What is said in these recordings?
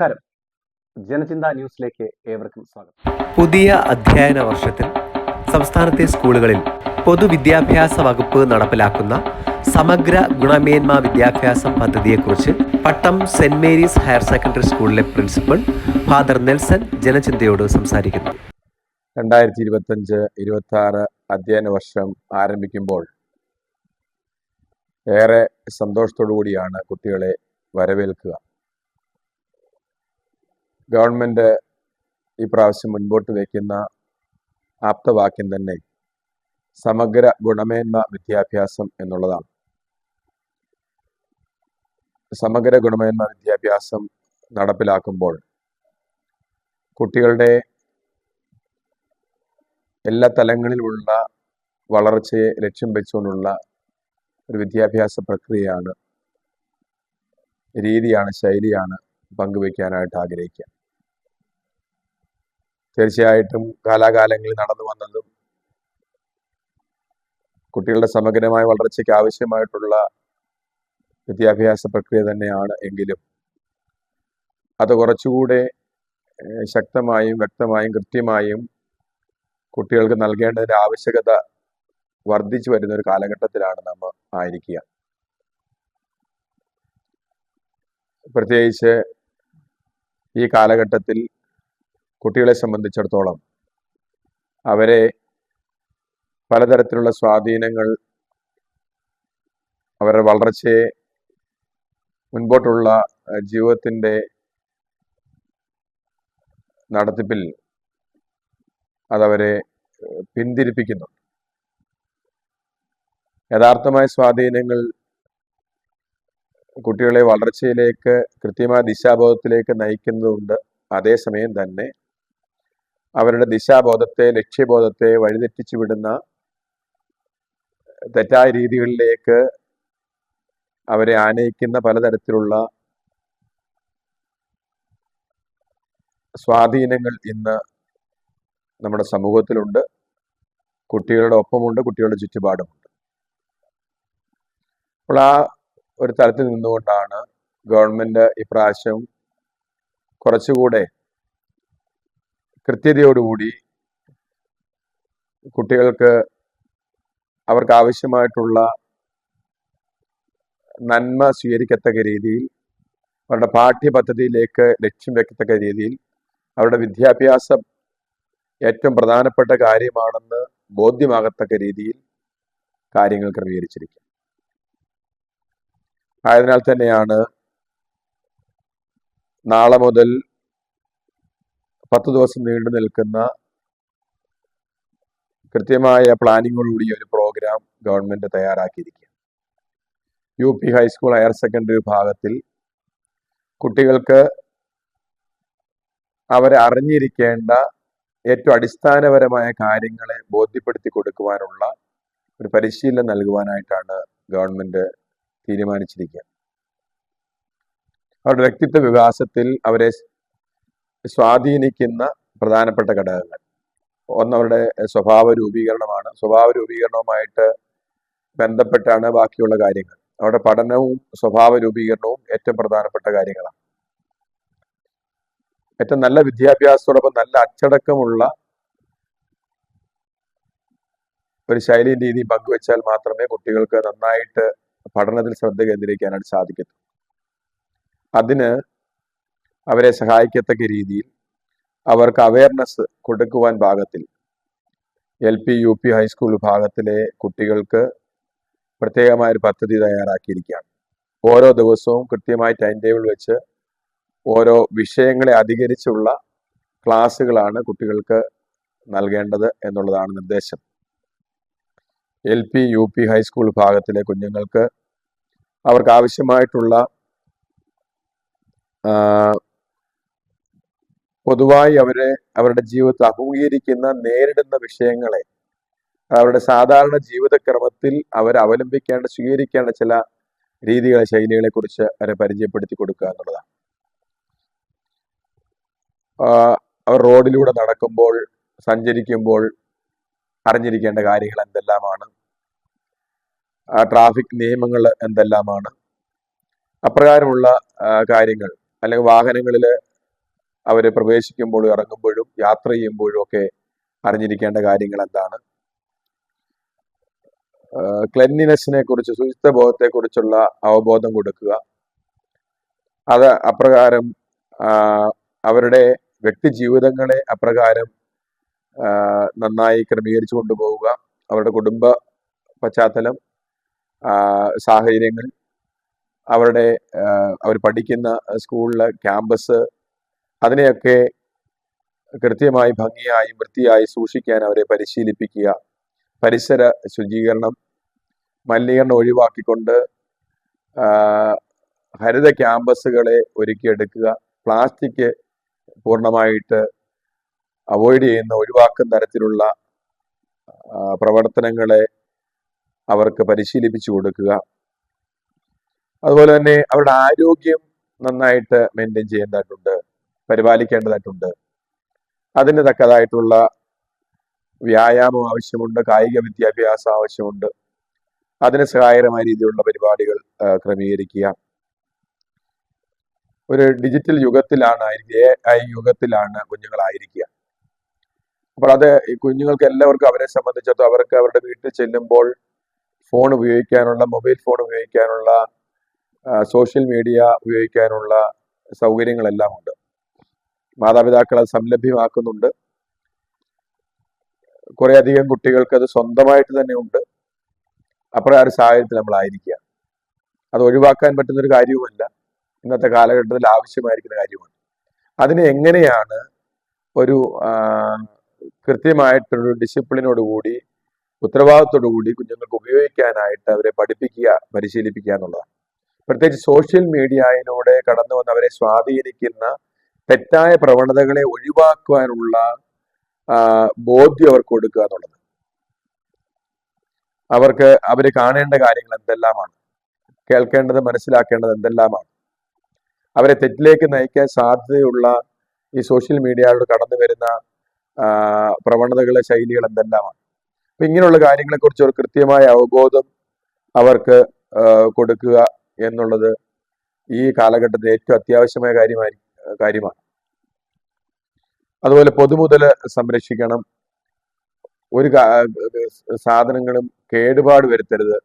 നമസ്കാരം. ജനചിന്ത ന്യൂസിലേക്ക് ഏവർക്കും സ്വാഗതം. പുതിയ അധ്യയന വർഷത്തിൽ സംസ്ഥാനത്തെ സ്കൂളുകളിൽ പൊതുവിദ്യാഭ്യാസ വകുപ്പ് നടപ്പിലാക്കുന്ന സമഗ്ര ഗുണമേന്മ വിദ്യാഭ്യാസം പദ്ധതിയെക്കുറിച്ച് Pattom saint Mary's higher secondary സ്കൂളിലെ പ്രിൻസിപ്പൽ ഫാദർ നെൽസൺ ജനചിന്തയോട് സംസാരിക്കുന്നു. രണ്ടായിരത്തി ഇരുപത്തഞ്ച് ഇരുപത്തി ആറ് അധ്യയന വർഷം ആരംഭിക്കുമ്പോൾ ഏറെ സന്തോഷത്തോടു കൂടിയാണ് കുട്ടികളെ വരവേൽക്കുക. ഗവൺമെന്റ് ഈ പ്രാവശ്യം മുൻപോട്ട് വയ്ക്കുന്ന ആപ്തവാക്യം തന്നെ സമഗ്ര ഗുണമേന്മ വിദ്യാഭ്യാസം എന്നുള്ളതാണ്. സമഗ്ര ഗുണമേന്മ വിദ്യാഭ്യാസം നടപ്പിലാക്കുമ്പോൾ കുട്ടികളുടെ എല്ലാ തലങ്ങളിലുമുള്ള വളർച്ചയെ ലക്ഷ്യം വെച്ചുകൊണ്ടുള്ള ഒരു വിദ്യാഭ്യാസ പ്രക്രിയയാണ് രീതിയാണ് ശൈലിയാണ് പങ്കുവയ്ക്കാനായിട്ട് ആഗ്രഹിക്കുക. തീർച്ചയായിട്ടും കാലാകാലങ്ങളിൽ നടന്നു വന്നതും കുട്ടികളുടെ സമഗ്രമായ വളർച്ചയ്ക്ക് ആവശ്യമായിട്ടുള്ള വിദ്യാഭ്യാസ പ്രക്രിയ തന്നെയാണ് എങ്കിലും അത് കുറച്ചുകൂടെ ശക്തമായും വ്യക്തമായും കൃത്യമായും കുട്ടികൾക്ക് നൽകേണ്ടതിന്റെ ആവശ്യകത വർദ്ധിച്ചു വരുന്ന ഒരു കാലഘട്ടത്തിലാണ് നമ്മൾ ആയിരിക്കുക. പ്രത്യേകിച്ച് ഈ കാലഘട്ടത്തിൽ കുട്ടികളെ സംബന്ധിച്ചിടത്തോളം അവരെ പലതരത്തിലുള്ള സ്വാധീനങ്ങൾ അവരുടെ വളർച്ചയെ മുൻപോട്ടുള്ള ജീവിതത്തിന്റെ നടത്തിപ്പിൽ അതവരെ പിന്തിരിപ്പിക്കുന്നുണ്ട്. പിന്തിരിപ്പിക്കുന്നു യഥാർത്ഥമായ സ്വാധീനങ്ങൾ കുട്ടികളെ വളർച്ചയിലേക്ക് കൃത്യമായ ദിശാബോധത്തിലേക്ക് നയിക്കുന്നതുണ്ട് അതേസമയം തന്നെ അവരുടെ ദിശാബോധത്തെ ലക്ഷ്യബോധത്തെ വഴിതെറ്റിച്ചു വിടുന്ന തെറ്റായ രീതികളിലേക്ക് അവരെ ആനയിക്കുന്ന പലതരത്തിലുള്ള സ്വാധീനങ്ങൾ ഇന്ന് നമ്മുടെ സമൂഹത്തിലുണ്ട്. കുട്ടികളുടെ ഒപ്പമുണ്ട് കുട്ടികളുടെ ചുറ്റുപാടുമുണ്ട്. അപ്പോൾ ആ ഒരു തലത്തിൽ നിന്നുകൊണ്ടാണ് ഗവൺമെന്റ് ഇപ്രാവശ്യം കുറച്ചുകൂടെ കൃത്യതയോടുകൂടി കുട്ടികൾക്ക് അവർക്ക് ആവശ്യമായിട്ടുള്ള നന്മ സ്വീകരിക്കത്തക്ക രീതിയിൽ അവരുടെ പാഠ്യപദ്ധതിയിലേക്ക് ലക്ഷ്യം വെക്കത്തക്ക രീതിയിൽ അവരുടെ വിദ്യാഭ്യാസം ഏറ്റവും പ്രധാനപ്പെട്ട കാര്യമാണെന്ന് ബോധ്യമാകത്തക്ക രീതിയിൽ കാര്യങ്ങൾ ക്രമീകരിച്ചിരിക്കും ആയതിനാൽ തന്നെയാണ് നാളെ മുതൽ പത്ത് ദിവസം നീണ്ടു നിൽക്കുന്ന കൃത്യമായ പ്ലാനിങ്ങോടുകൂടി ഒരു programme government തയ്യാറാക്കിയിരിക്കുകയാണ്. U P high school higher secondary വിഭാഗത്തിൽ കുട്ടികൾക്ക് അവരെ അറിഞ്ഞിരിക്കേണ്ട ഏറ്റവും അടിസ്ഥാനപരമായ കാര്യങ്ങളെ ബോധ്യപ്പെടുത്തി കൊടുക്കുവാനുള്ള ഒരു പരിശീലനം നൽകുവാനായിട്ടാണ് ഗവൺമെന്റ് തീരുമാനിച്ചിരിക്കുക അവരുടെ വ്യക്തിത്വ വികാസത്തിൽ അവരെ സ്വാധീനിക്കുന്ന പ്രധാനപ്പെട്ട ഘടകങ്ങൾ. ഒന്നവരുടെ സ്വഭാവ രൂപീകരണമാണ് സ്വഭാവ രൂപീകരണവുമായിട്ട് ബന്ധപ്പെട്ടാണ് ബാക്കിയുള്ള കാര്യങ്ങൾ. അവരുടെ പഠനവും സ്വഭാവ രൂപീകരണവും ഏറ്റവും പ്രധാനപ്പെട്ട കാര്യങ്ങളാണ്. ഏറ്റവും നല്ല വിദ്യാഭ്യാസത്തോടൊപ്പം നല്ല അച്ചടക്കമുള്ള ഒരു ശൈലിയും രീതിയും പങ്കുവെച്ചാൽ മാത്രമേ കുട്ടികൾക്ക് നന്നായിട്ട് പഠനത്തിൽ ശ്രദ്ധ കേന്ദ്രീകരിക്കാനായിട്ട് സാധിക്കത്തുള്ളൂ. അതിന് അവരെ സഹായിക്കത്തക്ക രീതിയിൽ അവർക്ക് അവയർനെസ് കൊടുക്കുവാൻ പാകത്തിൽ L P U P high school വിഭാഗത്തിലെ കുട്ടികൾക്ക് പ്രത്യേകമായ ഒരു പദ്ധതി തയ്യാറാക്കിയിരിക്കുകയാണ്. ഓരോ ദിവസവും കൃത്യമായി ടൈം ടേബിൾ വെച്ച് ഓരോ വിഷയങ്ങളെ അധികരിച്ചുള്ള ക്ലാസ്സുകളാണ് കുട്ടികൾക്ക് നൽകേണ്ടത് എന്നുള്ളതാണ് നിർദ്ദേശം. L P U P high school വിഭാഗത്തിലെ കുഞ്ഞുങ്ങൾക്ക് അവർക്ക് ആവശ്യമായിട്ടുള്ള പൊതുവായി അവരെ അവരുടെ ജീവിതത്തിൽ അഭിമുഖീകരിക്കുന്ന നേരിടുന്ന വിഷയങ്ങളെ അവരുടെ സാധാരണ ജീവിതക്രമത്തിൽ അവർ അവലംബിക്കേണ്ട സ്വീകരിക്കേണ്ട ചില രീതികളെ ശൈലികളെ കുറിച്ച് അവരെ പരിചയപ്പെടുത്തി കൊടുക്കുക എന്നുള്ളതാണ്. അവർ റോഡിലൂടെ നടക്കുമ്പോൾ സഞ്ചരിക്കുമ്പോൾ അറിഞ്ഞിരിക്കേണ്ട കാര്യങ്ങൾ എന്തെല്ലാമാണ്? ട്രാഫിക് നിയമങ്ങൾ എന്തെല്ലാമാണ്? അപ്രകാരമുള്ള കാര്യങ്ങൾ അല്ലെങ്കിൽ വാഹനങ്ങളിൽ അവർ പ്രവേശിക്കുമ്പോഴും ഇറങ്ങുമ്പോഴും യാത്ര ചെയ്യുമ്പോഴും ഒക്കെ അറിഞ്ഞിരിക്കേണ്ട കാര്യങ്ങൾ എന്താണ്? ക്ലെൻലിനെസ്സിനെ കുറിച്ച് ശുചിത്വ ബോധത്തെ കുറിച്ചുള്ള അവബോധം കൊടുക്കുക. അത് അപ്രകാരം അവരുടെ വ്യക്തി ജീവിതങ്ങളെ അപ്രകാരം നന്നായി ക്രമീകരിച്ചു കൊണ്ടുപോവുക. അവരുടെ കുടുംബ പശ്ചാത്തലം സാഹചര്യങ്ങൾ അവരുടെ അവർ പഠിക്കുന്ന സ്കൂളിലെ ക്യാമ്പസ് അതിനെയൊക്കെ കൃത്യമായി ഭംഗിയായി വൃത്തിയായി സൂക്ഷിക്കാൻ അവരെ പരിശീലിപ്പിക്കുക. പരിസര ശുചീകരണം മലിനീകരണം ഒഴിവാക്കിക്കൊണ്ട് ഹരിത ക്യാമ്പസുകളെ ഒരുക്കിയെടുക്കുക. പ്ലാസ്റ്റിക് പൂർണമായിട്ട് അവോയ്ഡ് ചെയ്യുന്ന ഒഴിവാക്കുന്ന തരത്തിലുള്ള പ്രവർത്തനങ്ങളെ അവർക്ക് പരിശീലിപ്പിച്ചു കൊടുക്കുക. അതുപോലെ തന്നെ അവരുടെ ആരോഗ്യം നന്നായിട്ട് മെയിന്റെയിൻ ചെയ്യേണ്ടതായിട്ടുണ്ട് പരിപാലിക്കേണ്ടതായിട്ടുണ്ട്. അതിന് തക്കതായിട്ടുള്ള വ്യായാമം ആവശ്യമുണ്ട് കായിക വിദ്യാഭ്യാസം ആവശ്യമുണ്ട്. അതിന് സഹായകരമായ രീതിയിലുള്ള പരിപാടികൾ ക്രമീകരിക്കുക. ഒരു ഡിജിറ്റൽ യുഗത്തിലാണ് എ ഐ യുഗത്തിലാണ് കുഞ്ഞുങ്ങളായിരിക്കുക. അപ്പോൾ അത് കുഞ്ഞുങ്ങൾക്ക് എല്ലാവർക്കും അവരെ സംബന്ധിച്ചിടത്തോ അവർക്ക് അവരുടെ വീട്ടിൽ ചെല്ലുമ്പോൾ ഫോൺ ഉപയോഗിക്കാനുള്ള മൊബൈൽ ഫോൺ ഉപയോഗിക്കാനുള്ള സോഷ്യൽ മീഡിയ ഉപയോഗിക്കാനുള്ള സൗകര്യങ്ങളെല്ലാം ഉണ്ട്. മാതാപിതാക്കൾ അത് സംലഭ്യമാക്കുന്നുണ്ട്. കുറെ അധികം കുട്ടികൾക്ക് അത് സ്വന്തമായിട്ട് തന്നെ ഉണ്ട്. അപ്രകാര സാഹചര്യത്തിൽ നമ്മളായിരിക്കുക അത് ഒഴിവാക്കാൻ പറ്റുന്ന ഒരു കാര്യവുമല്ല. ഇന്നത്തെ കാലഘട്ടത്തിൽ ആവശ്യമായിരിക്കുന്ന കാര്യമാണ്. അതിനെ എങ്ങനെയാണ് ഒരു കൃത്യമായിട്ടൊരു ഡിസിപ്ലിനോട് കൂടി ഉത്തരവാദിത്തോടു കൂടി കുഞ്ഞുങ്ങൾക്ക് ഉപയോഗിക്കാനായിട്ട് അവരെ പഠിപ്പിക്കുക പരിശീലിപ്പിക്കുക എന്നുള്ളതാണ്. പ്രത്യേകിച്ച് സോഷ്യൽ മീഡിയയിലൂടെ കടന്നു വന്ന് അവരെ സ്വാധീനിക്കുന്ന തെറ്റായ പ്രവണതകളെ ഒഴിവാക്കുവാനുള്ള ബോധ്യം അവർക്ക് കൊടുക്കുക എന്നുള്ളത്. അവർക്ക് അവർ കാണേണ്ട കാര്യങ്ങൾ എന്തെല്ലാമാണ്? കേൾക്കേണ്ടത് മനസ്സിലാക്കേണ്ടത് എന്തെല്ലാമാണ്? അവരെ തെറ്റിലേക്ക് നയിക്കാൻ സാധ്യതയുള്ള ഈ സോഷ്യൽ മീഡിയയിലൂടെ കടന്നു വരുന്ന പ്രവണതകളെ ശൈലികൾ എന്തെല്ലാമാണ്? അപ്പൊ ഇങ്ങനെയുള്ള കാര്യങ്ങളെക്കുറിച്ച് ഒരു കൃത്യമായ അവബോധം അവർക്ക് കൊടുക്കുക എന്നുള്ളത് ഈ കാലഘട്ടത്തിൽ ഏറ്റവും അത്യാവശ്യമായ കാര്യമായി കാര്യമാണ്. അതുപോലെ പൊതുമുതൽ സംരക്ഷിക്കണം. ഒരു സാധനങ്ങളും കേടുപാട് വരുത്തരുത്.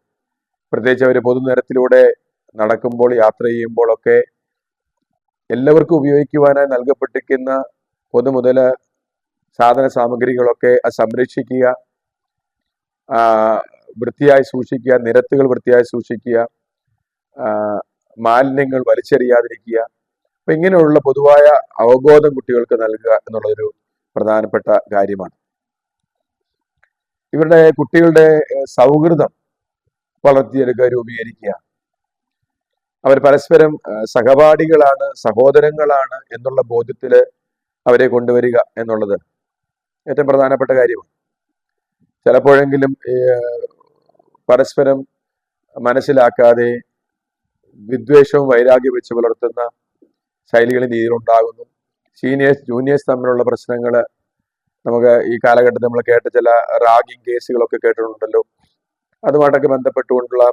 പ്രത്യേകിച്ച് അവർ പൊതുനിരത്തിലൂടെ നടക്കുമ്പോൾ യാത്ര ചെയ്യുമ്പോഴൊക്കെ എല്ലാവർക്കും ഉപയോഗിക്കുവാനായി നൽകപ്പെട്ടിരിക്കുന്ന പൊതുമുതൽ സാധന സാമഗ്രികളൊക്കെ സംരക്ഷിക്കുക. വൃത്തിയായി സൂക്ഷിക്കുക. നിരത്തുകൾ വൃത്തിയായി സൂക്ഷിക്കുക. മാലിന്യങ്ങൾ വലിച്ചെറിയാതിരിക്കുക. അപ്പൊ ഇങ്ങനെയുള്ള പൊതുവായ അവബോധം കുട്ടികൾക്ക് നൽകുക എന്നുള്ളൊരു പ്രധാനപ്പെട്ട കാര്യമാണ്. ഇവരുടെ കുട്ടികളുടെ സൗഹൃദം വളർത്തിയെടുക്കുക രൂപീകരിക്കുക അവർ പരസ്പരം സഹപാഠികളാണ് സഹോദരങ്ങളാണ് എന്നുള്ള ബോധ്യത്തിൽ അവരെ കൊണ്ടുവരിക എന്നുള്ളത് ഏറ്റവും പ്രധാനപ്പെട്ട കാര്യമാണ്. ചിലപ്പോഴെങ്കിലും പരസ്പരം മനസ്സിലാക്കാതെ വിദ്വേഷവും വൈരാഗ്യം വെച്ച് പുലർത്തുന്ന ശൈലികളും രീതിയിലുണ്ടാകുന്നു. സീനിയേഴ്സ് ജൂനിയേഴ്സ് തമ്മിലുള്ള പ്രശ്നങ്ങൾ നമുക്ക് ഈ കാലഘട്ടത്തിൽ നമ്മൾ കേട്ട ചില റാഗിങ് കേസുകളൊക്കെ കേട്ടിട്ടുണ്ടല്ലോ. അതുമായിട്ടൊക്കെ ബന്ധപ്പെട്ടുകൊണ്ടുള്ള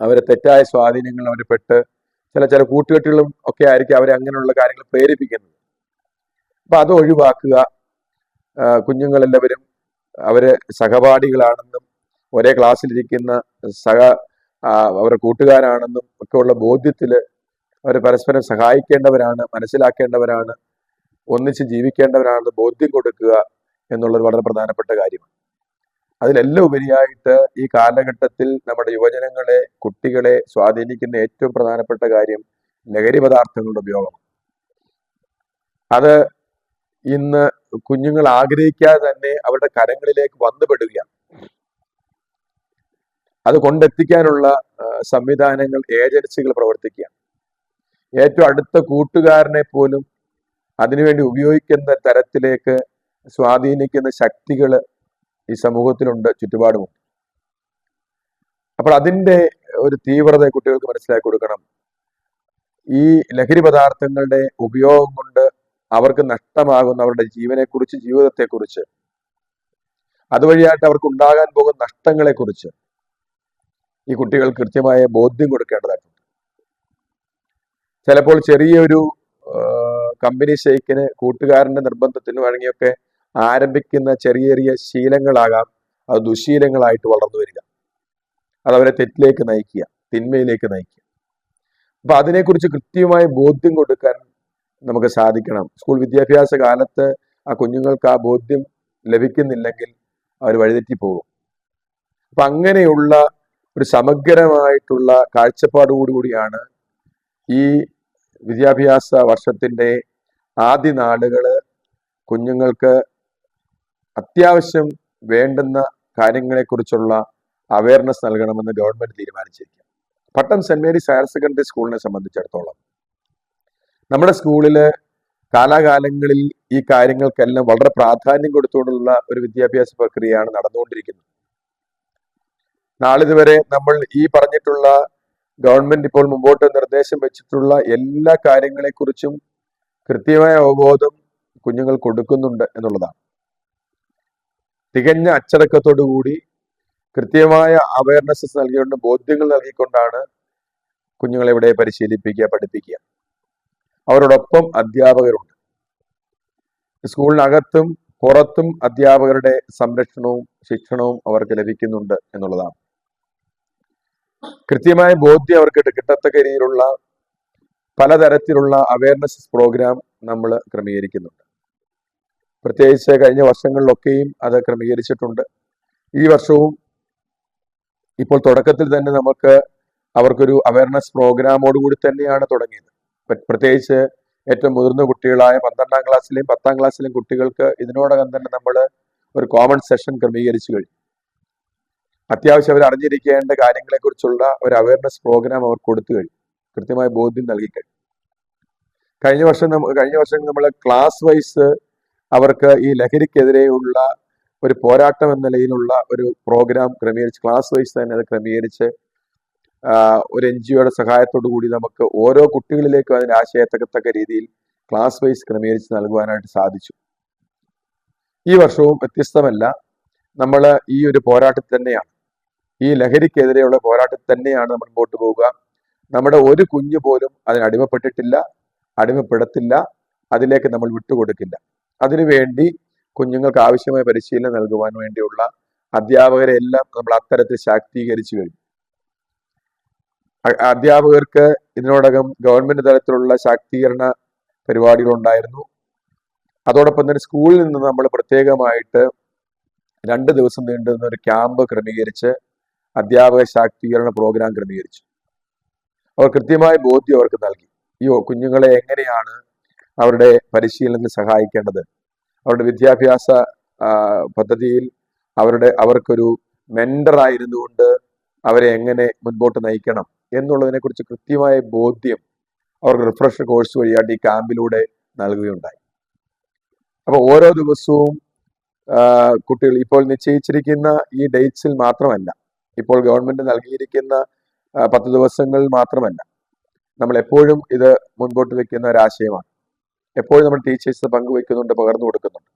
അവരെ തെറ്റായ സ്വാധീനങ്ങൾ അവർ പെട്ട് ചില ചില കൂട്ടുകെട്ടുകളും ഒക്കെ ആയിരിക്കും അവരെ അങ്ങനെയുള്ള കാര്യങ്ങൾ പ്രേരിപ്പിക്കുന്നത്. അപ്പൊ അത് ഒഴിവാക്കുക. കുഞ്ഞുങ്ങളെല്ലാവരും അവർ സഹപാഠികളാണെന്നും ഒരേ ക്ലാസ്സിലിരിക്കുന്ന സഹ അവരുടെ കൂട്ടുകാരാണെന്നും ഒക്കെയുള്ള ഉള്ള ബോധ്യത്തിൽ അവർ പരസ്പരം സഹായിക്കേണ്ടവരാണ് മനസ്സിലാക്കേണ്ടവരാണ് ഒന്നിച്ച് ജീവിക്കേണ്ടവരാണെന്ന് ബോധ്യം കൊടുക്കുക എന്നുള്ളത് വളരെ പ്രധാനപ്പെട്ട കാര്യമാണ്. അതിലെല്ലാം ഉപരിയായിട്ട് ഈ കാലഘട്ടത്തിൽ നമ്മുടെ യുവജനങ്ങളെ കുട്ടികളെ സ്വാധീനിക്കുന്ന ഏറ്റവും പ്രധാനപ്പെട്ട കാര്യം ലഹരി പദാർത്ഥങ്ങളുടെ ഉപയോഗമാണ്. അത് ഇന്ന് കുഞ്ഞുങ്ങൾ ആഗ്രഹിക്കാതെ തന്നെ അവരുടെ കരങ്ങളിലേക്ക് വന്നുപെടുകയാണ് അത് കൊണ്ടെത്തിക്കാനുള്ള സംവിധാനങ്ങൾ ഏജൻസികൾ പ്രവർത്തിക്കുകയാണ്. ഏറ്റവും അടുത്ത കൂട്ടുകാരനെ പോലും അതിനുവേണ്ടി ഉപയോഗിക്കുന്ന തരത്തിലേക്ക് സ്വാധീനിക്കുന്ന ശക്തികൾ ഈ സമൂഹത്തിലുണ്ട് ചുറ്റുപാടുമുണ്ട്. അപ്പോൾ അതിന്റെ ഒരു തീവ്രത കുട്ടികൾക്ക് മനസ്സിലാക്കി കൊടുക്കണം. ഈ ലഹരി പദാർത്ഥങ്ങളുടെ ഉപയോഗം കൊണ്ട് അവർക്ക് നഷ്ടമാകുന്ന അവരുടെ ജീവനെക്കുറിച്ച് ജീവിതത്തെക്കുറിച്ച് അതുവഴിയായിട്ട് അവർക്ക് ഉണ്ടാകാൻ പോകുന്ന നഷ്ടങ്ങളെക്കുറിച്ച് ഈ കുട്ടികൾ കൃത്യമായ ബോധ്യം കൊടുക്കേണ്ടതായിട്ടുണ്ട്. ചിലപ്പോൾ ചെറിയൊരു കമ്പനി ഷെയ്ക്കിന് കൂട്ടുകാരന്റെ നിർബന്ധത്തിന് വഴങ്ങിയൊക്കെ ആരംഭിക്കുന്ന ചെറിയ ചെറിയ ശീലങ്ങളാകാം. അത് ദുശീലങ്ങളായിട്ട് വളർന്നു വരിക. അത് അവരെ തെറ്റിലേക്ക് നയിക്കുക തിന്മയിലേക്ക് നയിക്കുക. അപ്പൊ അതിനെക്കുറിച്ച് കൃത്യമായ ബോധ്യം കൊടുക്കാൻ നമുക്ക് സാധിക്കണം. സ്കൂൾ വിദ്യാഭ്യാസ കാലത്ത് ആ കുഞ്ഞുങ്ങൾക്ക് ആ ബോധ്യം ലഭിക്കുന്നില്ലെങ്കിൽ അവർ വഴിതെറ്റി പോകും. അപ്പൊ അങ്ങനെയുള്ള ഒരു സമഗ്രമായിട്ടുള്ള കാഴ്ചപ്പാടോടുകൂടിയാണ് ഈ വിദ്യാഭ്യാസ വർഷത്തിന്റെ ആദ്യ നാളുകൾ കുഞ്ഞുങ്ങൾക്ക് അത്യാവശ്യം വേണ്ടുന്ന കാര്യങ്ങളെക്കുറിച്ചുള്ള അവയർനെസ് നൽകണമെന്ന് government തീരുമാനിച്ചിരിക്കുക Pattom saint Mary's higher secondary സ്കൂളിനെ സംബന്ധിച്ചിടത്തോളം നമ്മുടെ സ്കൂളിൽ കാലാകാലങ്ങളിൽ ഈ കാര്യങ്ങൾക്കെല്ലാം വളരെ പ്രാധാന്യം കൊടുത്തുകൊണ്ടുള്ള ഒരു വിദ്യാഭ്യാസ പ്രക്രിയയാണ് നടന്നുകൊണ്ടിരിക്കുന്നത്. നാളിതുവരെ നമ്മൾ ഈ പറഞ്ഞിട്ടുള്ള ഗവൺമെന്റ് ഇപ്പോൾ മുമ്പോട്ട് നിർദ്ദേശം വെച്ചിട്ടുള്ള എല്ലാ കാര്യങ്ങളെക്കുറിച്ചും കൃത്യമായ അവബോധം കുഞ്ഞുങ്ങൾ കൊടുക്കുന്നുണ്ട് എന്നുള്ളതാണ്. തികഞ്ഞ അച്ചടക്കത്തോടു കൂടി കൃത്യമായ അവയർനെസ് നൽകിക്കൊണ്ട് ബോധ്യങ്ങൾ നൽകിക്കൊണ്ടാണ് കുഞ്ഞുങ്ങളെ ഇവിടെ പരിശീലിപ്പിക്കുക പഠിപ്പിക്കുക. അവരോടൊപ്പം അധ്യാപകരുണ്ട്. സ്കൂളിനകത്തും പുറത്തും അധ്യാപകരുടെ സംരക്ഷണവും ശിക്ഷണവും അവർക്ക് ലഭിക്കുന്നുണ്ട് എന്നുള്ളതാണ്. കൃത്യമായ ബോധ്യം അവർക്ക് കിട്ടത്തക്ക രീതിയിലുള്ള പലതരത്തിലുള്ള അവയർനെസ് പ്രോഗ്രാം നമ്മൾ ക്രമീകരിക്കുന്നുണ്ട്. പ്രത്യേകിച്ച് കഴിഞ്ഞ വർഷങ്ങളിലൊക്കെയും അത് ക്രമീകരിച്ചിട്ടുണ്ട്. ഈ വർഷവും ഇപ്പോൾ തുടക്കത്തിൽ തന്നെ നമുക്ക് അവർക്കൊരു അവയർനെസ് പ്രോഗ്രാമോട് കൂടി തന്നെയാണ് തുടങ്ങിയത്. പ്ര- പ്രത്യേകിച്ച് ഏറ്റവും മുതിർന്ന കുട്ടികളായ പന്ത്രണ്ടാം ക്ലാസ്സിലെയും പത്താം ക്ലാസ്സിലെയും കുട്ടികൾക്ക് ഇതിനോടകം തന്നെ നമ്മൾ ഒരു കോമൺ സെഷൻ ക്രമീകരിച്ചു കഴിഞ്ഞു. അത്യാവശ്യം അവർ അറിഞ്ഞിരിക്കേണ്ട കാര്യങ്ങളെക്കുറിച്ചുള്ള ഒരു അവയർനെസ് പ്രോഗ്രാം അവർ കൊടുത്തു കഴിഞ്ഞു. കൃത്യമായ ബോധ്യം നൽകി കഴിഞ്ഞു. കഴിഞ്ഞ വർഷം കഴിഞ്ഞ വർഷം നമ്മൾ ക്ലാസ് വൈസ് അവർക്ക് ഈ ലഹരിക്കെതിരെയുള്ള ഒരു പോരാട്ടം എന്ന നിലയിലുള്ള ഒരു പ്രോഗ്രാം ക്രമീകരിച്ച് ക്ലാസ് വൈസ് തന്നെ അത് ക്രമീകരിച്ച് ഒരു എൻ ജി ഒയുടെ സഹായത്തോടു കൂടി നമുക്ക് ഓരോ കുട്ടികളിലേക്കും അതിന്റെ ആശയത്തക്കത്തക്ക രീതിയിൽ ക്ലാസ് വൈസ് ക്രമീകരിച്ച് നൽകുവാനായിട്ട് സാധിച്ചു. ഈ വർഷവും വ്യത്യസ്തമല്ല. നമ്മൾ ഈ ഒരു പോരാട്ടത്തിൽ തന്നെയാണ്. ഈ ലഹരിക്കെതിരെയുള്ള പോരാട്ടത്തിൽ തന്നെയാണ് നമ്മൾ മുമ്പോട്ട് പോവുക. നമ്മുടെ ഒരു കുഞ്ഞു പോലും അതിന് അടിമപ്പെട്ടിട്ടില്ല അടിമപ്പെടത്തില്ല അതിലേക്ക് നമ്മൾ വിട്ടുകൊടുക്കില്ല. അതിനുവേണ്ടി കുഞ്ഞുങ്ങൾക്ക് ആവശ്യമായ പരിശീലനം നൽകുവാൻ വേണ്ടിയുള്ള അധ്യാപകരെ എല്ലാം നമ്മൾ അത്തരത്തിൽ ശാക്തീകരിച്ചു കഴിഞ്ഞു. അധ്യാപകർക്ക് ഇതിനോടകം ഗവൺമെന്റ് തലത്തിലുള്ള ശാക്തീകരണ പരിപാടികൾ ഉണ്ടായിരുന്നു. അതോടൊപ്പം തന്നെ സ്കൂളിൽ നിന്ന് നമ്മൾ പ്രത്യേകമായിട്ട് രണ്ട് ദിവസം നീണ്ടുനിന്ന ഒരു ക്യാമ്പ് ക്രമീകരിച്ച് അധ്യാപക ശാക്തീകരണ പ്രോഗ്രാം ക്രമീകരിച്ചു. അവർ കൃത്യമായ ബോധ്യം അവർക്ക് നൽകി. ഈ കുഞ്ഞുങ്ങളെ എങ്ങനെയാണ് അവരുടെ പരിശീലനത്തിൽ സഹായിക്കേണ്ടത്? അവരുടെ വിദ്യാഭ്യാസ പദ്ധതിയിൽ അവരുടെ അവർക്കൊരു മെന്റർ ആയിരുന്നുകൊണ്ട് അവരെ എങ്ങനെ മുൻപോട്ട് നയിക്കണം എന്നുള്ളതിനെ കുറിച്ച് കൃത്യമായ ബോധ്യം അവർക്ക് റിഫ്രഷർ കോഴ്സ് വഴിയായിട്ട് ഈ ക്യാമ്പിലൂടെ നൽകുകയുണ്ടായി. അപ്പൊ ഓരോ ദിവസവും കുട്ടികൾ ഇപ്പോൾ നിശ്ചയിച്ചിരിക്കുന്ന ഈ ഡേറ്റ്സിൽ മാത്രമല്ല ഇപ്പോൾ ഗവൺമെന്റ് നൽകിയിരിക്കുന്ന പത്ത് ദിവസങ്ങളിൽ മാത്രമല്ല നമ്മൾ എപ്പോഴും ഇത് മുൻപോട്ട് വെക്കുന്ന ഒരാശയമാണ് എപ്പോഴും നമ്മൾ ടീച്ചേഴ്സ് പങ്കുവെക്കുന്നുണ്ട് പകർന്നു കൊടുക്കുന്നുണ്ട്.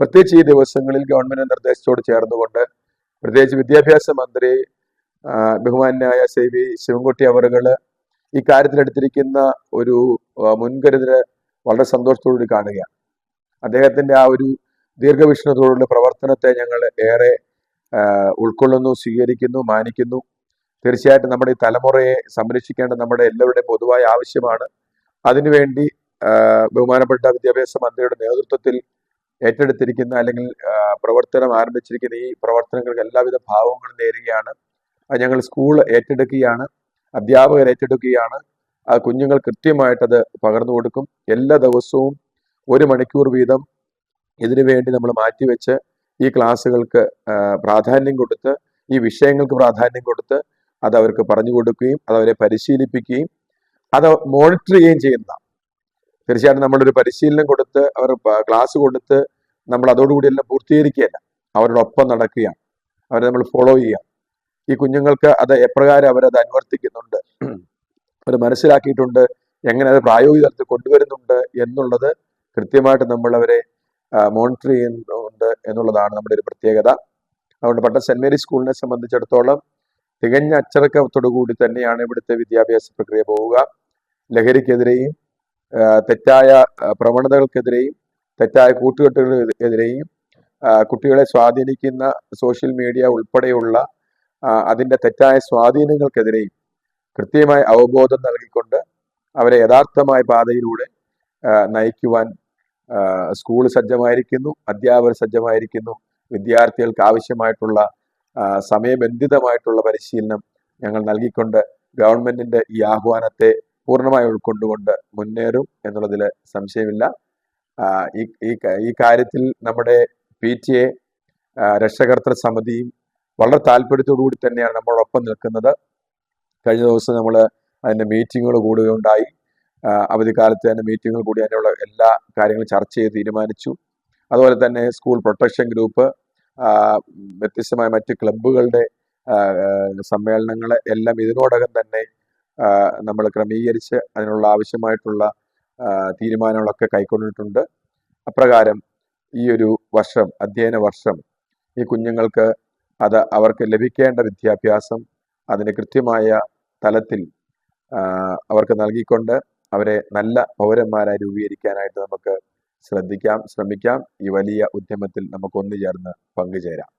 പ്രത്യേകിച്ച് ഈ ദിവസങ്ങളിൽ ഗവൺമെന്റ് നിർദ്ദേശത്തോട് ചേർന്നുകൊണ്ട് പ്രത്യേകിച്ച് വിദ്യാഭ്യാസ മന്ത്രി ബഹുമാനായ സി വി ശിവൻകുട്ടി കാര്യത്തിൽ എടുത്തിരിക്കുന്ന ഒരു മുൻകരുതൽ വളരെ സന്തോഷത്തോടുകൂടി കാണുകയാണ്. അദ്ദേഹത്തിന്റെ ആ ഒരു ദീർഘവീക്ഷണത്തോടുള്ള പ്രവർത്തനത്തെ ഞങ്ങൾ ഏറെ ഉൾക്കൊള്ളുന്നു സ്വീകരിക്കുന്നു മാനിക്കുന്നു. തീർച്ചയായിട്ടും നമ്മുടെ ഈ തലമുറയെ സംരക്ഷിക്കേണ്ട നമ്മുടെ എല്ലാവരുടെയും പൊതുവായ ആവശ്യമാണ്. അതിനുവേണ്ടി ബഹുമാനപ്പെട്ട വിദ്യാഭ്യാസ മന്ത്രിയുടെ നേതൃത്വത്തിൽ ഏറ്റെടുത്തിരിക്കുന്ന അല്ലെങ്കിൽ പ്രവർത്തനം ആരംഭിച്ചിരിക്കുന്ന ഈ പ്രവർത്തനങ്ങൾക്ക് എല്ലാവിധ ഭാവങ്ങളും നേരുകയാണ്. ഞങ്ങൾ സ്കൂൾ ഏറ്റെടുക്കുകയാണ് അധ്യാപകർ ഏറ്റെടുക്കുകയാണ്. ആ കുഞ്ഞുങ്ങൾ കൃത്യമായിട്ടത് പകർന്നു കൊടുക്കും. എല്ലാ ദിവസവും ഒരു മണിക്കൂർ വീതം ഇതിനു വേണ്ടി നമ്മൾ മാറ്റിവെച്ച് ഈ ക്ലാസ്സുകൾക്ക് പ്രാധാന്യം കൊടുത്ത് ഈ വിഷയങ്ങൾക്ക് പ്രാധാന്യം കൊടുത്ത് അത് അവർക്ക് പറഞ്ഞു കൊടുക്കുകയും അത് അവരെ പരിശീലിപ്പിക്കുകയും അത് മോണിറ്റർ ചെയ്യുകയും ചെയ്യുന്ന. തീർച്ചയായിട്ടും നമ്മളൊരു പരിശീലനം കൊടുത്ത് അവർ ക്ലാസ് കൊടുത്ത് നമ്മൾ അതോടുകൂടി എല്ലാം പൂർത്തീകരിക്കുകയല്ല. അവരോടൊപ്പം നടക്കുകയാണ്. അവരെ നമ്മൾ ഫോളോ ചെയ്യുക ഈ കുഞ്ഞുങ്ങൾക്ക് അത് എപ്രകാരം അവരത് അനുവർത്തിക്കുന്നുണ്ട്? അവർ മനസ്സിലാക്കിയിട്ടുണ്ട് എങ്ങനെ അത് പ്രായോഗിക തലത്തിൽ കൊണ്ടുവരുന്നുണ്ട് എന്നുള്ളത് കൃത്യമായിട്ട് നമ്മളവരെ മോണിറ്റർ ചെയ്യുന്നുണ്ട് എന്നുള്ളതാണ് നമ്മുടെ ഒരു പ്രത്യേകത. അതുകൊണ്ട് പട്ടം സെന്റ് മേരി സ്കൂളിനെ സംബന്ധിച്ചിടത്തോളം തികഞ്ഞ അച്ചടക്കത്തോടു കൂടി തന്നെയാണ് ഇവിടുത്തെ വിദ്യാഭ്യാസ പ്രക്രിയ പോവുക. ലഹരിക്കെതിരെയും തെറ്റായ പ്രവണതകൾക്കെതിരെയും തെറ്റായ കൂട്ടുകെട്ടുകൾക്കെതിരെയും കുട്ടികളെ സ്വാധീനിക്കുന്ന സോഷ്യൽ മീഡിയ ഉൾപ്പെടെയുള്ള അതിന്റെ തെറ്റായ സ്വാധീനങ്ങൾക്കെതിരെയും കൃത്യമായ അവബോധം നൽകിക്കൊണ്ട് അവരെ യഥാർത്ഥമായ പാതയിലൂടെ നയിക്കുവാൻ സ്കൂൾ സജ്ജമായിരിക്കുന്നു അധ്യാപകർ സജ്ജമായിരിക്കുന്നു. വിദ്യാർത്ഥികൾക്ക് ആവശ്യമായിട്ടുള്ള സമയബന്ധിതമായിട്ടുള്ള പരിശീലനം ഞങ്ങൾ നൽകിക്കൊണ്ട് ഗവൺമെന്റിന്റെ ഈ ആഹ്വാനത്തെ പൂർണമായി ഉൾക്കൊണ്ടുകൊണ്ട് മുന്നേറും എന്നുള്ളതിൽ സംശയമില്ല. ഈ കാര്യത്തിൽ നമ്മുടെ പി ടി എ രക്ഷകർത്തൃ സമിതിയും വളരെ താല്പര്യത്തോടുകൂടി തന്നെയാണ് നമ്മളോടൊപ്പം നിൽക്കുന്നത്. കഴിഞ്ഞ ദിവസം നമ്മൾ അതിന്റെ മീറ്റിങ്ങുകൾ കൂടുകയുണ്ടായി. അവധിക്കാലത്ത് തന്നെ മീറ്റിങ്ങുകൾ കൂടി അതിനുള്ള എല്ലാ കാര്യങ്ങളും ചർച്ച ചെയ്ത് തീരുമാനിച്ചു. അതുപോലെ തന്നെ സ്കൂൾ പ്രൊട്ടക്ഷൻ ഗ്രൂപ്പ് വ്യത്യസ്തമായ മറ്റ് ക്ലബ്ബുകളുടെ സമ്മേളനങ്ങൾ എല്ലാം ഇതിനോടകം തന്നെ നമ്മൾ ക്രമീകരിച്ച് അതിനുള്ള ആവശ്യമായിട്ടുള്ള തീരുമാനങ്ങളൊക്കെ കൈക്കൊണ്ടിട്ടുണ്ട്. അപ്രകാരം ഈ ഒരു വർഷം അധ്യയന വർഷം ഈ കുഞ്ഞുങ്ങൾക്ക് അത് അവർക്ക് ലഭിക്കേണ്ട വിദ്യാഭ്യാസം അതിന് കൃത്യമായ തലത്തിൽ അവർക്ക് നൽകിക്കൊണ്ട് അവരെ നല്ല പൗരന്മാരായി രൂപീകരിക്കാനായിട്ട് നമുക്ക് ശ്രദ്ധിക്കാം ശ്രമിക്കാം. ഈ വലിയ ഉദ്യമത്തിൽ നമുക്ക് ഒന്നു ചേർന്ന് പങ്കുചേരാം.